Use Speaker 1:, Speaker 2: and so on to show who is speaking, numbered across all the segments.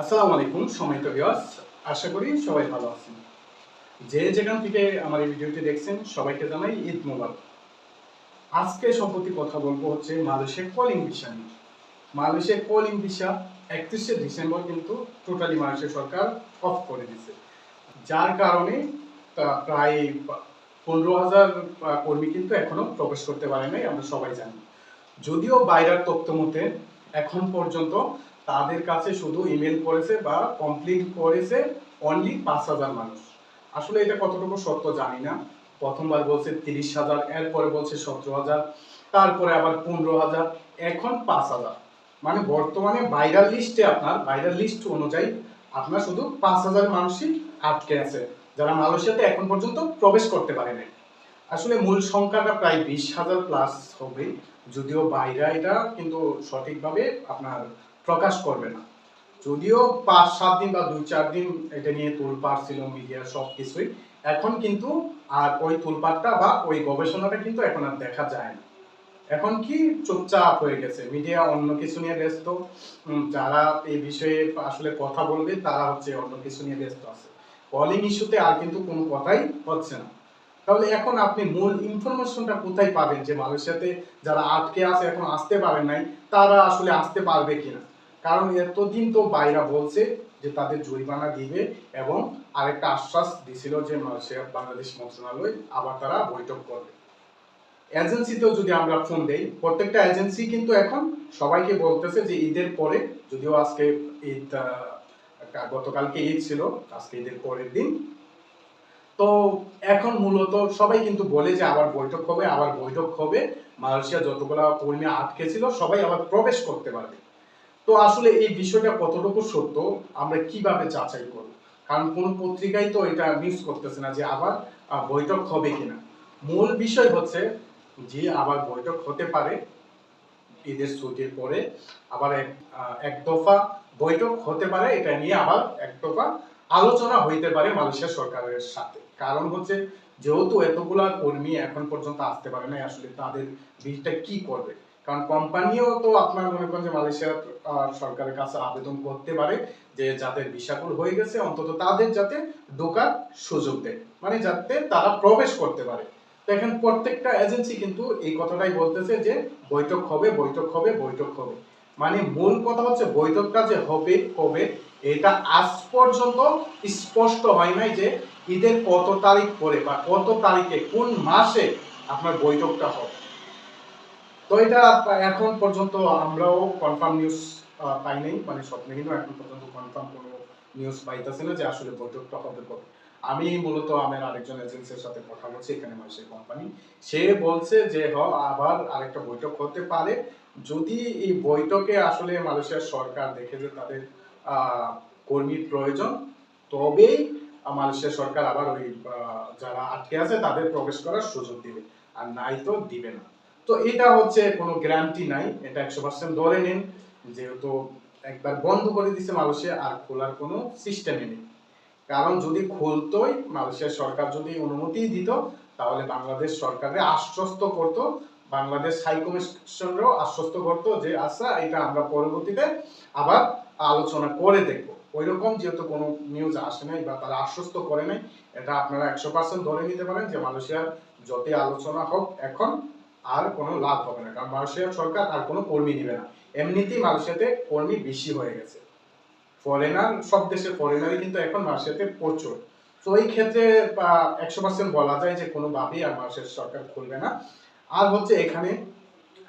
Speaker 1: আসসালামু আলাইকুম সময়ত ভিউয়ার্স আশা করি সবাই ভালো আছেন। যে যেখান থেকে আমার এই ভিডিওটি দেখছেন, সবাইকে জানাই ঈদ মোবারক। আজকে সম্প্রতি কথা বলব হচ্ছে মালয়েশিয়ার কলিং ভিসা নিয়ে। মালয়েশিয়ার কলিং ভিসা একত্রিশে ডিসেম্বর কিন্তু টোটালি মালয়েশিয়া সরকার অফ করে দিছে যার কারণে প্রায় পনেরো হাজার কর্মী কিন্তু এখনও প্রবেশ করতে পারে নাই, আমরা সবাই জানি। যদিও বাইরের তথ্য মতে এখন পর্যন্ত তাদের কাছে শুধু ইমেল করেছে বা কমপ্লিট করেছে অনলি পাঁচ হাজার মানুষ। আসলে এটা কতটুকু সত্য জানি না। প্রথমবার বলছে তিরিশ হাজার, এরপরে বলছে সতেরো হাজার, তারপরে আবার পনেরো হাজার, এখন পাঁচ হাজার। মানে বর্তমানে ভাইরাল লিস্টে আপনার ভাইরাল লিস্ট অনুযায়ী আপনার শুধু পাঁচ হাজার মানুষই আটকে আছে, যারা মালয়েশিয়াতে এখন পর্যন্ত প্রবেশ করতে পারে নাই আসলে মূল সংখ্যাটা প্রায় বিশ হাজার প্লাস হবে। যদিও বাইরে এটা, কিন্তু সঠিকভাবে আপনার প্রকাশ করবে না। যদিও পাঁচ, সাত দিন বা দুই, চার দিন এটা নিয়ে তোলপাড় ছিল মিডিয়া সব কিছুই, এখন কিন্তু আর ওই তোলপাড়টা বা ওই গবেষণাটা কিন্তু এখন আর দেখা যায় না। এখন কি চুপচাপ হয়ে গেছে মিডিয়া অন্য কিছু নিয়ে ব্যস্ত যারা এই বিষয়ে আসলে কথা বলবে তারা হচ্ছে অন্য কিছু নিয়ে ব্যস্ত আছে। কলিং ইস্যুতে আর কিন্তু কোনো কথাই হচ্ছে না। তাহলে এখন আপনি মূল ইনফরমেশনটা কোথায় পাবেন যে মালয়েশিয়াতে যারা আটকে আছে, এখন আসতে পারেন নাই, তারা আসলে আসতে পারবে কিনা? কারণ এতদিন তো বাইরা বলছে যে তাদের জরিমানা দিবে এবং আরেকটা আশ্বাস দিছিল যে মালয়েশিয়া বাংলাদেশ মন্ত্রণালয় আবার তারা বৈঠক করবে। এজেন্সিতেও যদি আমরা ফোন দেই, প্রত্যেকটা এজেন্সি কিন্তু এখন সবাইকে বলতেছে যে ঈদের পরে, যদিও আজকে ঈদ গতকালকে ঈদ ছিল, আজকে ঈদের পরের দিন তো এখন মূলত সবাই কিন্তু বলে যে আবার বৈঠক হবে, আবার বৈঠক হবে। মালয়েশিয়া যতগুলা কর্মী আটকে ছিল, সবাই আবার প্রবেশ করতে পারবে। তো আসলে এই বিষয়টা কতটুকু সত্য, আমরা কীভাবে যাচাই করব? কারণ কোন পত্রিকায় তো এটা নিউজ করতেছে না যে আবার বৈঠক হবে কিনা। মূল বিষয় হচ্ছে যে আবার বৈঠক হতে পারে, ঈদের ছুটির পরে আবার এক এক দফা বৈঠক হতে পারে, এটা নিয়ে আবার এক দফা আলোচনা হইতে পারে মালয়েশিয়া সরকারের সাথে। কারণ হচ্ছে, যেহেতু এতগুলা কর্মী এখন পর্যন্ত আসতে পারে না আসলে তাদের ভিড়টা কি করবে? কারণ কোম্পানিও তো আপনার মনে করেন যে মালয়েশিয়ার সরকারের কাছে আবেদন করতে পারে যে যাদের ভিসাগুলো হয়ে গেছে, অন্তত তাদের যাতে ঢোকার সুযোগ দেয়। মানে যাতে তারা প্রবেশ করতে পারে। এখন প্রত্যেকটা এজেন্সি কিন্তু এই কথাটাই বলতেছে যে বৈঠক হবে বৈঠক হবে বৈঠক হবে। মানে মূল কথা হচ্ছে বৈঠকটা যে হবে, কবে? এটা আজ পর্যন্ত স্পষ্ট হয় নাই যে ঈদের কত তারিখ পরে বা কত তারিখে, কোন মাসে আপনার বৈঠকটা হবে। তো এটা এখন পর্যন্ত আমরাও কনফার্ম নিউজ পাই নাই মানে স্বপ্নে কিন্তু এখন পর্যন্ত কনফার্ম কোনো নিউজ পাইতেছে না যে আসলে বৈঠকটা হবে কবে। আমি মূলত আমার আরেকজন এজেন্সির সাথে কথা বলছি এখানে মাসের কোম্পানি সে বলছে যে হ আবার আরেকটা বৈঠক হতে পারে। যদি এই বৈঠকে আসলে মালয়েশিয়ার সরকার দেখে যে তাদের কর্মীর প্রয়োজন তবেই আহ, মালয়েশিয়া সরকার আবার ওই যারা আটকে আছে তাদের প্রবেশ করার সুযোগ দিবে। আর নাই তো দিবে না। তো এটা হচ্ছে কোনো গ্যারান্টি নাই এটা একশো পার্সেন্ট ধরে নিন। যেহেতু একবার বন্ধ করে দিছে মালয়েশিয়া আর খোলার কোনো সিস্টেমই নেই। কারণ যদি খুলতোই মালয়েশিয়ার সরকার যদি অনুমতি দিত, তাহলে বাংলাদেশ সরকারে আশ্বস্ত করত, বাংলাদেশ হাই কমিশনেরও আশ্বস্ত করত যে আচ্ছা এটা আমরা পরবর্তীতে আবার আলোচনা করে দেখব। ওই রকম যেহেতু কোনো নিউজ আসে নাই বা তারা আশ্বস্ত করে নাই, এটা আপনারা একশো পার্সেন্ট ধরে নিতে পারেন যে, মালয়েশিয়ার যতই আলোচনা হোক, এখন আর কোনো লাভ হবে না। কারণ মালয়েশিয়ার সরকার আর কোনো কর্মী নিবে না। এমনিতেই মালয়েশিয়াতে কর্মী বেশি হয়ে গেছে। ফরেনার সব দেশে ফরেনারই কিন্তু এখন মালয়েশিয়াতে প্রচুর। তো এই ক্ষেত্রে একশো পার্সেন্ট বলা যায় যে কোনোভাবেই আর মালয়েশিয়ার সরকার খুলবে না। আর হচ্ছে এখানে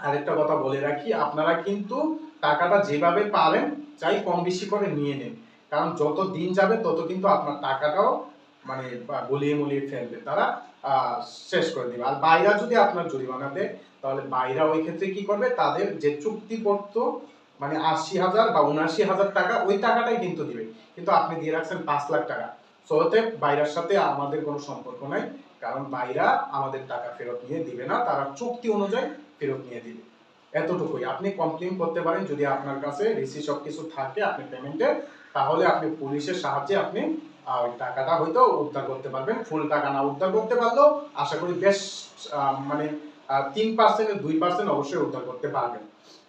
Speaker 1: আরেকটা কথা বলে রাখি, আপনারা কিন্তু টাকাটা যেভাবে পারেন, চাই কম বেশি করে নিয়ে নেন। কারণ যত দিন যাবে, তত কিন্তু আপনার টাকাটাও মানে গলিয়ে মলিয়ে ফেলবে। তারা শেষ করে দিবে। আর বাইরা যদি আপনার জরিমানা দেয়, তাহলে বাইরা ওই ক্ষেত্রে কি করবে? তাদের যে চুক্তিপত্র মানে আশি হাজার বা উনআশি হাজার টাকা, ওই টাকাটাই কিন্তু দিবে। কিন্তু আপনি দিয়ে রাখছেন পাঁচ লাখ টাকা। সো অতএব বাইরার সাথে আমাদের কোনো সম্পর্ক নাই, কারণ বাইরা আমাদের টাকা ফেরত নিয়ে দিবে না, তারা চুক্তি অনুযায়ী ফেরত নিয়ে দিবে। এতটুকুই। আপনি কমপ্লেন করতে পারেন, যদি আপনার কাছে রিসি সব কিছু থাকে আপনি পেমেন্টের তাহলে আপনি পুলিশের সাহায্যে আপনি ওই টাকাটা হয়তো উদ্ধার করতে পারবেন। ফুল টাকা না উদ্ধার করতে পারলেও আশা করি বেশ মানে তিন পার্সেন্টের দুই পার্সেন্ট অবশ্যই উদ্ধার করতে পারবেন।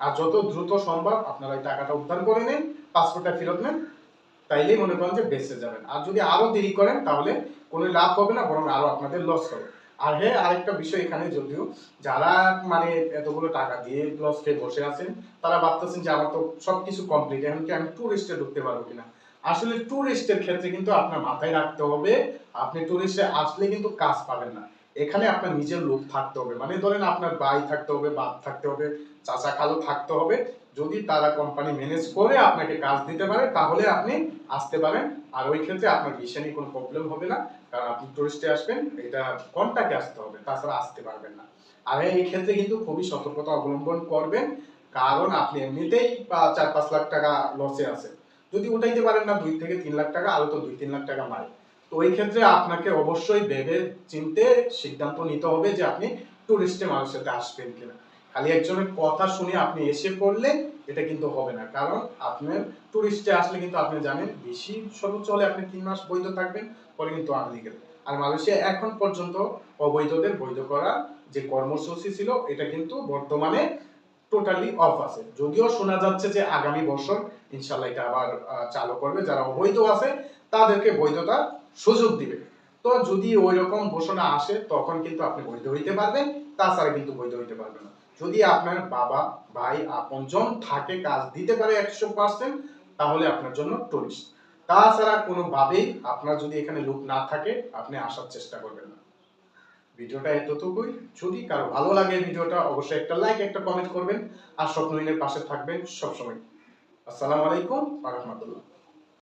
Speaker 1: আর যত দ্রুত সম্ভব আপনারা ওই টাকাটা উদ্ধার করে নিন, পাসপোর্টটা ফেরত নেন, তাইলেই মনে করেন যে বেঁচে যাবেন। আর যদি আরও দেরি করেন, তাহলে কোনো লাভ হবে না, বরং আরও আপনাদের লস হবে। আর হ্যাঁ আরেকটা বিষয় এখানে যদিও, যারা মানে এতগুলো টাকা দিয়ে লস খেয়ে বসে আছেন, তারা ভাবতেছেন যে আমার তো সবকিছু কমপ্লিট এখন কি আমি টুরিস্টে ঢুকতে পারব কিনা? আসলে টুরিস্টের ক্ষেত্রে কিন্তু আপনার মাথায় রাখতে হবে, আপনি টুরিস্টে আসলে কিন্তু কাজ পাবেন না। এখানে আপনার নিজের লোক থাকতে হবে। মানে ধরেন আপনার ভাই থাকতে হবে, বাপ থাকতে হবে, চাচা খালু থাকতে হবে। যদি তারা কোম্পানি ম্যানেজ করে আপনাকে কাজ দিতে পারে, তাহলে আপনি আসতে পারেন। আর ওই ক্ষেত্রে আপনার ভিসা নিয়ে কোনো প্রবলেম হবে না। কারণ আপনি টুরিস্টে আসবেন, এটা কন্টাক্টে আসতে হবে, তাছাড়া আসতে পারবেন না। আর এই ক্ষেত্রে কিন্তু খুবই সতর্কতা অবলম্বন করবেন। কারণ আপনি এমনিতেই চার পাঁচ লাখ টাকা লসে আছেন। যদি উঠাইতে পারেন না, দুই থেকে তিন লাখ টাকা, আরও তো দুই, তিন লাখ টাকা মারে তো ওই ক্ষেত্রে আপনাকে অবশ্যই ভেবে চিনতে সিদ্ধান্ত নিতে হবে যে আপনি টুরিস্টে মানুষের সাথে আসবেন কিনা। খালি একজনের কথা শুনে আপনি এসে পড়লে এটা কিন্তু হবে না। কারণ আপনার টুরিস্টে আসলে কিন্তু আপনি জানেন বেশি সর্বোচ্চ হলে আপনি তিন মাস বৈধ থাকবেন, পরে কিন্তু আনলিগেল আর মালয়েশিয়া এখন পর্যন্ত অবৈধদের বৈধ করা যে কর্মসূচি ছিল, এটা কিন্তু বর্তমানে টোটালি অফ আছে। যদিও শোনা যাচ্ছে যে আগামী বছর ইনশাল্লাহ এটা আবার চালু করবে। যারা অবৈধ আছে, তাদেরকে বৈধতার সুযোগ দিবে। তো যদি ওই রকম ঘোষণা আসে, তখন কিন্তু আপনি বৈধ হইতে পারবেন, তাছাড়া কিন্তু বৈধ হইতে পারবেন না। যদি আপনার বাবা, ভাই, আপনজন থাকে, কাজ দিতে পারে একশো পার্সেন্ট তাহলে আপনার জন্য টুরিস্ট তাছাড়া কোনোভাবেই আপনার যদি এখানে লোক না থাকে, আপনি আসার চেষ্টা করবেন না। ভিডিওটা এতটুকুই। যদি কারও ভালো লাগে ভিডিওটা, অবশ্যই একটা লাইক একটা কমেন্ট করবেন। আর স্বপ্নহীনের পাশে থাকবেন সবসময়। আসসালামু আলাইকুম রহমতুল্লাহ।